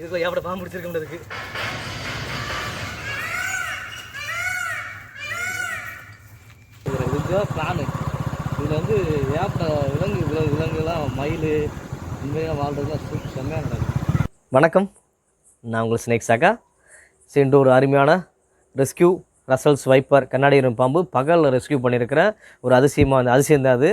இதுக்குள்ள ஏப்பட பாம்பு பிடிச்சிருக்க முடியாது இதுதான் பிளானு இதில் வந்து ஏப்பட விலங்கு விலங்கு விலங்குலாம் மயில் உண்மையாக வாழ்றதுலாம் சூப் செம்மையாக நடக்கும் வணக்கம். நான் உங்கள் ஸ்னேக் சாக்கா சென்று ஒரு அருமையான ரெஸ்கியூ ரசல்ஸ் வைப்பர் கண்ணாடி பாம்பு பகலில் ரெஸ்கியூ பண்ணியிருக்கிறேன் ஒரு அதிசயமாக அந்த அதிசயம் தான் அது.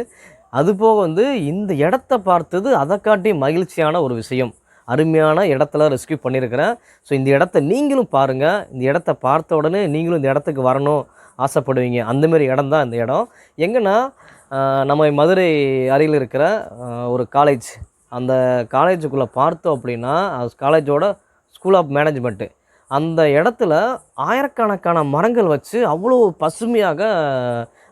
அது போக வந்து இந்த இடத்த பார்த்தது அதை காட்டி மகிழ்ச்சியான ஒரு விஷயம். அருமையான இடத்துல ரெஸ்கியூ பண்ணியிருக்கிறேன் ஸோ இந்த இடத்த நீங்களும் பாருங்கள் இந்த இடத்த பார்த்த உடனே நீங்களும் இந்த இடத்துக்கு வரணும் ஆசைப்படுவீங்க. அந்தமாரி இடம் தான் இந்த இடம். எங்கன்னா நம்ம மதுரை அருகில் இருக்கிற ஒரு காலேஜ் அந்த காலேஜுக்குள்ளே பார்த்தோம் அப்படின்னா காலேஜோட ஸ்கூல் ஆஃப் மேனேஜ்மெண்ட்டு அந்த இடத்துல ஆயிரக்கணக்கான மரங்கள் வச்சு அவ்வளோ பசுமையாக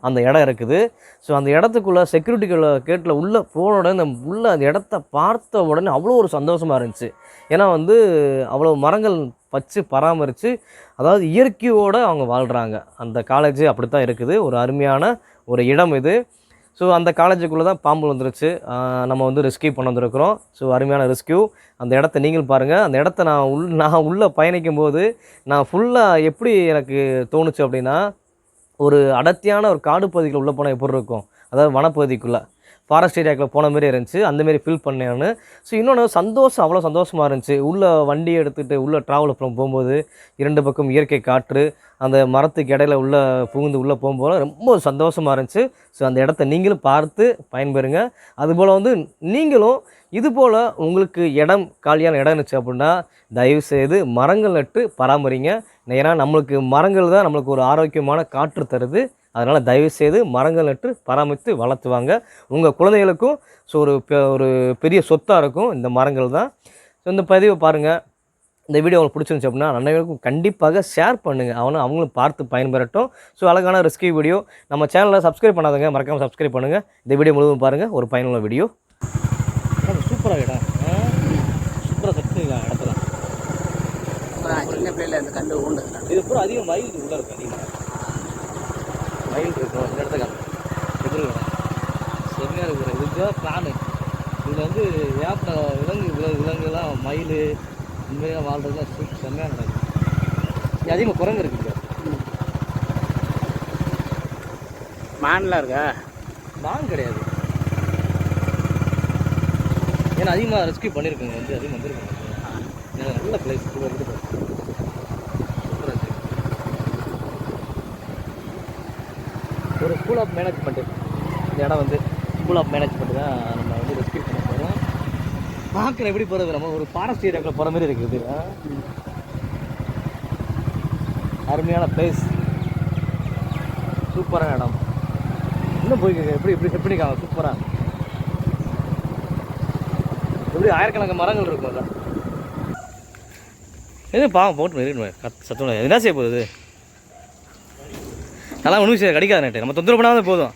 அந்த இடம் இருக்குது. ஸோ அந்த இடத்துக்குள்ளே செக்யூரிட்டிக்குள்ள கேட்டில் உள்ளே போன உடனே இந்த உள்ள அந்த இடத்த பார்த்த உடனே அவ்வளோ ஒரு சந்தோஷமாக இருந்துச்சு. ஏன்னா வந்து அவ்வளோ மரங்கள் வச்சு பராமரித்து அதாவது இயற்கையோடு அவங்க வாழ்கிறாங்க அந்த காலேஜ் அப்படி தான் இருக்குது. ஒரு அருமையான ஒரு இடம் இது. ஸோ அந்த காலேஜுக்குள்ளே தான் பாம்பு வந்துருச்சு. நம்ம வந்து ரெஸ்கியூ பண்ண வந்திருக்கிறோம். ஸோ அருமையான ரெஸ்கியூ அந்த இடத்த நீங்கள் பாருங்கள் அந்த இடத்த நான் உள் நான் உள்ளே பயணிக்கும் போது நான் ஃபுல்லாக எப்படி எனக்கு தோணுச்சு அப்படின்னா ஒரு அடர்த்தியான ஒரு காடு பகுதிக்குள்ள உள்ளே போனால் எப்படி இருக்கும்? அதாவது வனப்பகுதிக்குள்ளே. ஃபாரஸ்ட் ஏரியாக்குள்ள போன மாதிரி இருந்துச்சு. அந்தமாரி ஃபீல் பண்ணேன்னு ஸோ இன்னொன்று சந்தோஷம் அவ்வளோ சந்தோஷமாக இருந்துச்சு. உள்ளே வண்டியை எடுத்துகிட்டு உள்ளே ட்ராவல் அப்புறம் போகும்போது இரண்டு பக்கம் இயற்கை காற்று அந்த மரத்துக்கு இடையில உள்ளே புகுந்து உள்ளே போகும்போது ரொம்ப சந்தோஷமாக இருந்துச்சு. ஸோ அந்த இடத்த நீங்களும் பார்த்து பயன்பெறுங்க. அதுபோல் வந்து நீங்களும் இதுபோல் உங்களுக்கு இடம் காலியான இடம் இருந்துச்சு அப்படின்னா தயவுசெய்து மரங்கள் நட்டு பராமரிங்க. ஏன்னா நம்மளுக்கு மரங்கள் தான் நம்மளுக்கு ஒரு ஆரோக்கியமான காற்று தருது. அதனால் தயவுசெய்து மரங்கள் நட்டு பராமரித்து வளர்த்துவாங்க உங்கள் குழந்தைகளுக்கும் ஸோ ஒரு பெ- ஒரு பெரிய சொத்தாக இருக்கும் இந்த மரங்கள் தான். ஸோ இந்த பதிவை பாருங்கள் இந்த வீடியோ உங்களுக்கு பிடிச்சிருந்துச்சு அப்படின்னா அனைவருக்கும் கண்டிப்பாக ஷேர் பண்ணுங்கள் அவனும் அவங்களும் பார்த்து பயன்பெறட்டும். ஸோ அழகான ரெஸ்கியூ வீடியோ நம்ம சேனலில் சப்ஸ்கிரைப் பண்ணாதவங்க மறக்காமல் சப்ஸ்கிரைப் பண்ணுங்கள் இந்த வீடியோ முழுவதும் பாருங்கள் ஒரு பயனுள்ள வீடியோ சூப்பராக இடம் சூப்பராக சக்தி இடத்துல. சின்ன பிள்ளையில கண்டு இது பூரா அதிகம் வயல் உள்ளே இருக்கு அதிகமாக வயல் இருக்கும் இந்த இடத்துக்கு எதிர்க்க செம்மையாக இருக்கிற இதுதான் பிளானு இதில் வந்து ஏப்ப விலங்கு விலங்கு விலங்குலாம் மயில் உண்மையாக வாழ்றதுலாம் சூப் செம்மையாக நடக்கும் அதிகமாக குரங்கு இருக்குங்க மான்லாம் இருக்கா? மான் கிடையாது. ஏன்னா அதிகமாக ரெஸ்கியூ பண்ணியிருக்குங்க வந்து அதிகமாக வந்துருக்குங்க. எனக்கு நல்ல பிளேஸ் கூட இருக்குது சூப்பராக இருக்கு ஒரு ஸ்கூல் ஆஃப் மேனேஜ்மெண்ட்டு இந்த இடம் வந்து ஸ்கூல் ஆஃப் மேனேஜ்மெண்ட் தான் நம்ம வந்து ரெஸ்கியூ பண்ண போகிறோம் பார்க்குற எப்படி போகிறது நம்ம? ஒரு ஃபாரஸ்ட் ஏரியாவில் போகிற மாதிரி இருக்குது. அருமையான பிளேஸ் சூப்பரான இடம். இன்னும் போய்க்கங்க எப்படி எப்படி எப்படி இருக்காங்க சூப்பராக எப்படி ஆயிரக்கணக்கான மரங்கள் இருக்கும் அதில் எது பாவம் போட்டு இருக்கணும் கத் சத்தம் என்ன செய்ய போகுது? நல்லா ஒன்றும் செய்ய கடிக்காது நட்டு நம்ம தொந்தரவு பண்ணாமல் போதும்.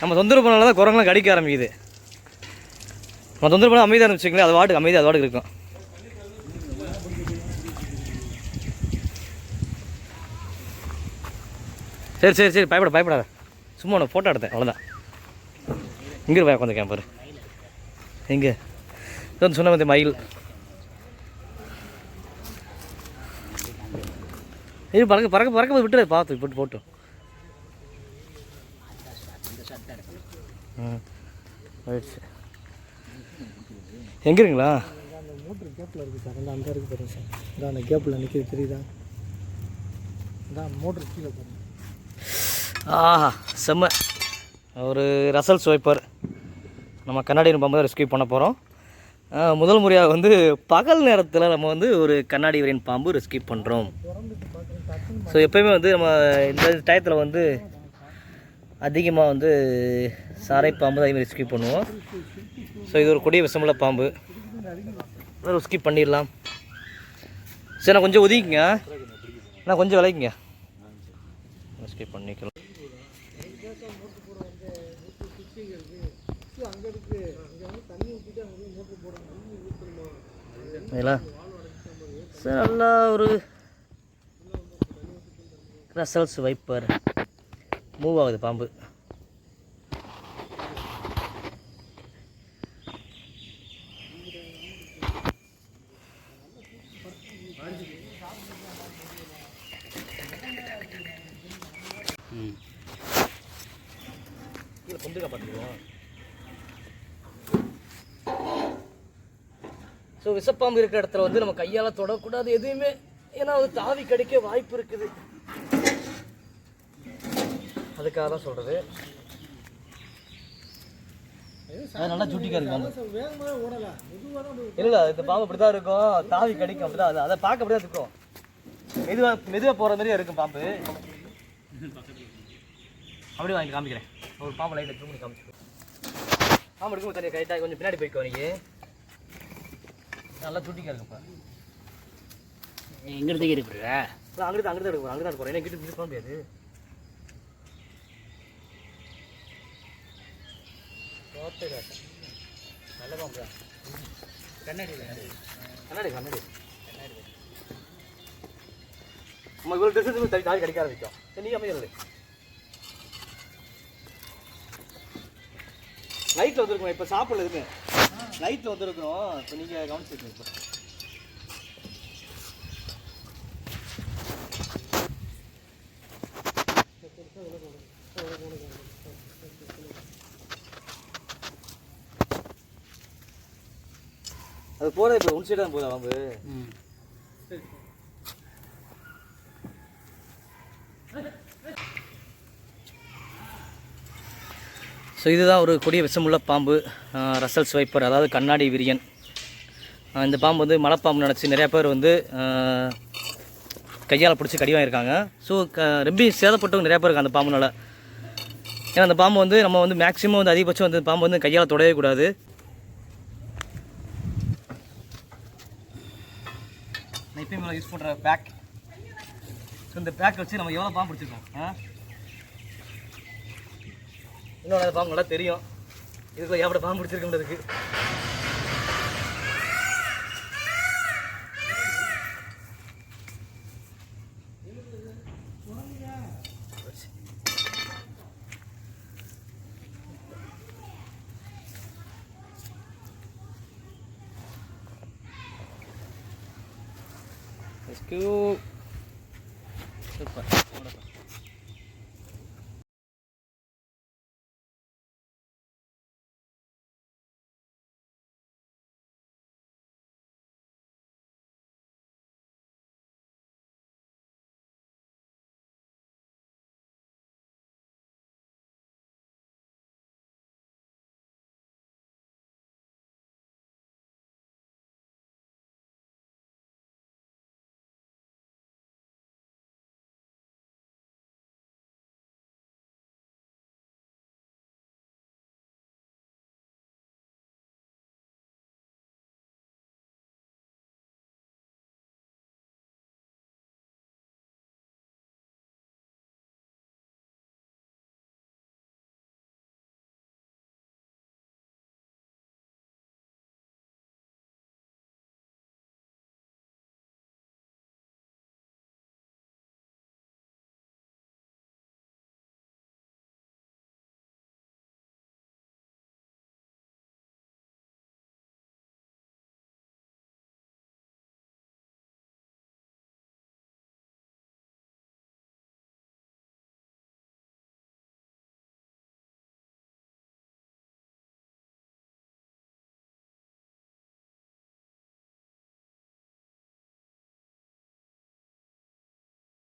நம்ம தொந்தரவு பண்ணால தான் குரங்கெல்லாம் கடிக்க ஆரம்பிக்குது. நம்ம தொந்தரவு பண்ண அமைதியாக இருந்துச்சுங்களேன் அது வாட்டுக்கு அமைதி அது வாட்டுக்கு இருக்கும். சரி சரி சரி பயப்பட பயப்படாத. சும்மா ஒன்று ஃபோட்டோ எடுத்தேன் அவ்வளோதான் இங்கே போய் உட்காந்து பாரு. எங்கே வந்து சொன்ன மயில். இது பறக்க பறக்க பறக்க போது விட்டுரு பார்த்து விட்டு போட்டோம். ம். ரைட். எங்கே இருக்குங்களா அந்த மோட்ரு கேப்பில் இருக்குது சார் அந்த அந்த இருக்குது பாருங்க சார் இந்த அந்த கேப்பில் நிற்கிது தெரியுதா அதான் மோட்ரு கீழே பாருங்க ஆஹா செம்ம. ஒரு ரசல் ஸ்வைப்பர் நம்ம கண்ணாடி பாம்பு ரெஸ்கியூ பண்ண போகிறோம் முதல் முறையாக வந்து பகல் நேரத்தில் நம்ம வந்து ஒரு கண்ணாடி வரையின் பாம்பு ரெஸ்கியூ பண்ணுறோம் ஸோ எப்பயுமே வந்து நம்ம இந்த டயத்தில் வந்து அதிகமாக வந்து சாரை பாம்பு தான் அதிகமாக ரெஸ்கியூ பண்ணுவோம். ஸோ இது ஒரு கொடிய விஷமுள்ள பாம்பு. ரெஸ்கியூ பண்ணிடலாம். சரி நான் கொஞ்சம் ஒதுக்கிங்க. நான் கொஞ்சம் விளைக்குங்க ரெஸ்கியூ பண்ணிக்கலாம். சரிங்களா? சார் நல்லா ஒரு ரசல்ஸ் வைப்பர் மூவ் ஆகுது பாம்பு ம் ஸோ விஷப்பாம்பு இருக்கிற இடத்துல வந்து நம்ம கையால் தொடக்கூடாது எதுவுமே. ஏன்னா அது தாவி கடிக்க வாய்ப்பு இருக்குது. அதுக்காக தான் சொல்கிறது நல்லா தான் இல்லை இல்லை இந்த பாம்பு அப்படி தான் இருக்கும். தாவி கடிக்கும் அப்படி தான் அதை பார்க்க அப்படி தான் இருக்கும். மெதுவாக மெதுவாக போகிற மாதிரியே இருக்கும் பாம்பு. அப்படியே வாங்கி காமிக்கிறேன். ஒரு பாம்பு லைட்டில் பண்ணி காமிச்சிருக்கோம் பாம்பு எடுக்கும் தனியாக கைட்டாக கொஞ்சம் பின்னாடி போய்க்கோ நீ நல்லா சுட்டிக்கா இருக்குப்பா எங்கிருந்து இருக்கிற நான் அங்கிட்டு அங்கிட்டு தான் எடுக்க அங்கிட்டு தான் போகிறேன் என்கிட்ட இது போக முடியாது. தோட்டை காட்டு. நல்ல பாம்பு தான் கண்ணாடி. கண்ணாடி கண்ணாடி. நம்ம இவ்வளோ ட்ரெஸ் தள்ளி தாடி கடிக்க ஆரம்பிக்கும் நீ அமைதியாக நைட்டில் வந்துருக்கோம் இப்போ சாப்பிடல எதுவுமே நைட்டில் வந்துருக்குறோம் இப்போ நீங்கள் கவனிச்சிருக்கீங்க இப்போ. அது போகிறது இப்போ உன் சைடு தான் போதா பாம்பு ம். ஸோ இதுதான் ஒரு கொடிய விஷமுள்ள பாம்பு ரசல் ஸ்வைப்பர் அதாவது கண்ணாடி விரியன். இந்த பாம்பு வந்து மலைப்பாம்பு நினச்சி நிறையா பேர் வந்து கையால் பிடிச்சி கடி வாங்கியிருக்காங்க. ஸோ க ரொம்ப சேதப்பட்டவங்க நிறையா பேர் இருக்காங்க அந்த பாம்புனால. ஏன்னா அந்த பாம்பு வந்து நம்ம வந்து மேக்ஸிமம் வந்து அதிகபட்சம் வந்து பாம்பு வந்து கையால் தொடவே கூடாது. நம்ம யூஸ் பண்ணுற பேக் ஸோ இந்த பேக் வச்சு நம்ம எவ்வளோ பாம்பு பிடிச்சிருக்கோம்? ஆ? இன்னொன்று பாம்பு நல்லா தெரியும். இதுக்கு எவ்வளோ பாம்பு பிடிச்சிருக்கோம்ன்றதுக்கு go. Super.